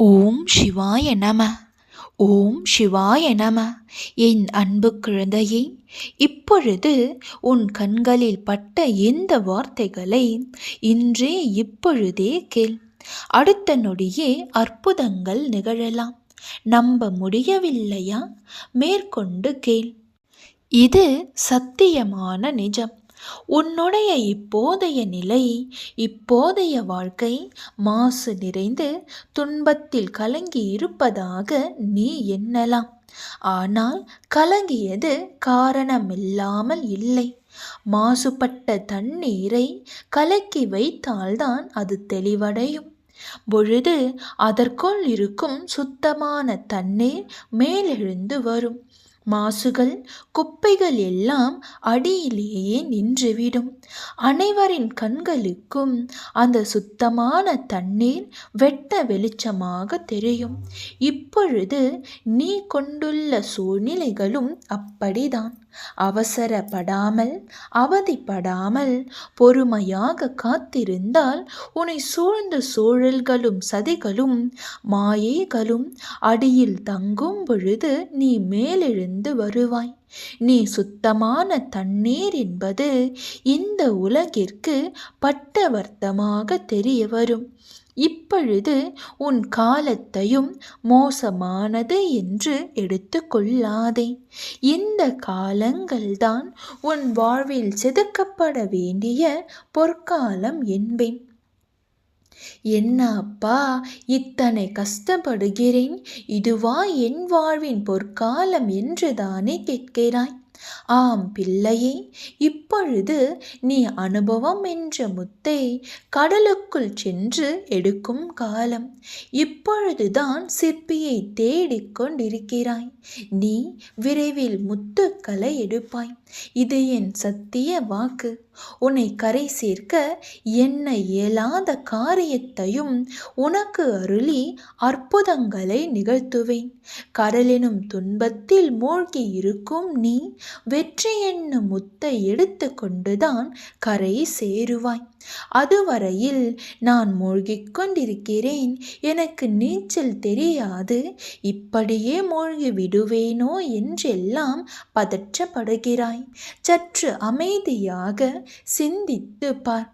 ஓம் சிவாய நம ஓம் சிவாய நம. என் அன்பு குழந்தையே இப்பொழுது உன் கண்களில் பட்ட எந்த வார்த்தைகளை இன்றே இப்பொழுதே கேள். அடுத்த நொடியே அற்புதங்கள் நிகழலாம். நம்ப முடியவில்லையா? மேற்கொண்டு கேள். இது சத்தியமான நிஜம். உன்னுடைய இப்போதைய நிலை இப்போதைய வாழ்க்கை மாசு நிறைந்து துன்பத்தில் கலங்கி இருப்பதாக நீ எண்ணலாம். ஆனால் கலங்கியது காரணமில்லாமல் இல்லை. மாசுபட்ட தண்ணீரை கலக்கி வைத்தால்தான் அது தெளிவடையும். பொழுது அதற்குள் இருக்கும் சுத்தமான தண்ணீர் மேலெழுந்து வரும். மாசுகள் குப்பைகள் எல்லாம் அடியிலேயே நின்றுவிடும். அனைவரின் கண்களுக்கும் அந்த சுத்தமான தண்ணீர் வெட்ட வெளிச்சமாக தெரியும். இப்பொழுது நீ கொண்டுள்ள சூழ்நிலைகளும் அப்படிதான். அவசரப்படாமல் அவதிப்படாமல் பொறுமையாக காத்திருந்தால் உன்னை சூழ்ந்த சூழல்களும் சதிகளும் மாயைகளும் அடியில் தங்கும் பொழுது நீ மேலெழுந்து வருவாய். நீ சுத்தமான தண்ணீர் என்பது இந்த உலகிற்கு பட்டவர்த்தமாக தெரிய வரும். இப்பொழுது உன் காலத்தையும் மோசமானது என்று எடுத்து கொள்ளாதே. இந்த காலங்கள்தான் உன் வாழ்வில் செதுக்கப்பட வேண்டிய பொற்காலம் என்பேன். என்ன அப்பா இத்தனை கஷ்டப்படுகிறேன்? இதுவா என் வாழ்வின் பொற்காலம் என்று தானே கேட்கிறாய்? ஆம் பிள்ளையே இப்பொழுது நீ அனுபவம் என்ற முத்தை கடலுக்குள் சென்று எடுக்கும் காலம். இப்பொழுதுதான் சிற்பியை தேடிக்கொண்டிருக்கிறாய் நீ விரைவில் முத்துக்களை எடுப்பாய். இது என் சத்திய வாக்கு. உன்னை கரை சேர்க்க என்ன இயலாத காரியத்தையும் உனக்கு அருளி அற்புதங்களை நிகழ்த்துவேன். கடலினும் துன்பத்தில் மூழ்கி இருக்கும் நீ வெற்றி என்னும் முத்தை எடுத்து கொண்டுதான் கரை சேருவாய். அதுவரையில் நான் மூழ்கிக் கொண்டிருக்கிறேன். எனக்கு நீச்சல் தெரியாது. இப்படியே மூழ்கி விடுவேனோ என்றெல்லாம் பதற்றப்படுகிறாய். சற்று அமைதியாக சிந்தித்து பார்.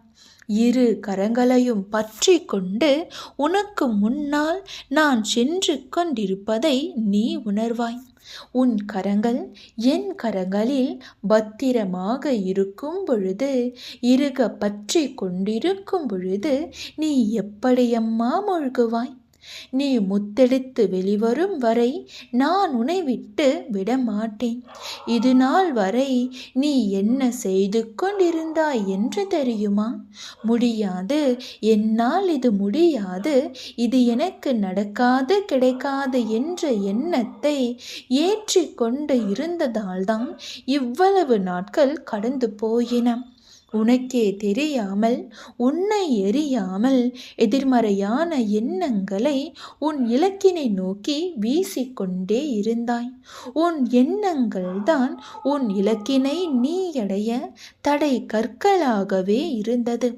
இரு கரங்களையும் பற்றி கொண்டு உனக்கு முன்னால் நான் சென்று கொண்டிருப்பதை நீ உணர்வாய். உன் கரங்கள் என் கரங்களில் பத்திரமாக இருக்கும் பொழுது இருக பற்றி கொண்டிருக்கும் பொழுது நீ எப்படியம்மா மூழ்குவாய்? நீ முத்தெடுத்து வெளிவரும் வரை நான் உன்னை விட்டு விடமாட்டேன். இது நாள் வரை நீ என்ன செய்து கொண்டிருந்தாய் என்று தெரியுமா? முடியாது. என்னால் இது முடியாது. இது எனக்கு நடக்காது கிடைக்காது என்ற எண்ணத்தை ஏற்றிக்கொண்டு இருந்ததால்தான் இவ்வளவு நாட்கள் கடந்து போயின. உனக்கே தெரியாமல் உன்னை எரியாமல் எதிர்மறையான எண்ணங்களை உன் இலக்கினை நோக்கி வீசிக்கொண்டே இருந்தாய். உன் எண்ணங்கள் தான் உன் இலக்கினை நீ அடைய தடை கற்களாகவே இருந்தது.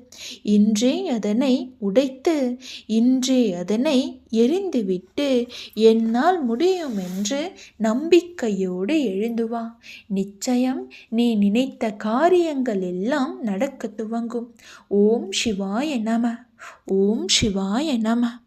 இன்றே அதனை உடைத்து இன்றே அதனை எரிந்துவிட்டு என்னால் முடியும் என்று நம்பிக்கையோடு எழுந்துவா நிச்சயம் நீ நினைத்த காரியங்கள் எல்லாம் நடக்க துவங்கும். ஓம் சிவாய நம. ஓம் சிவாய நம.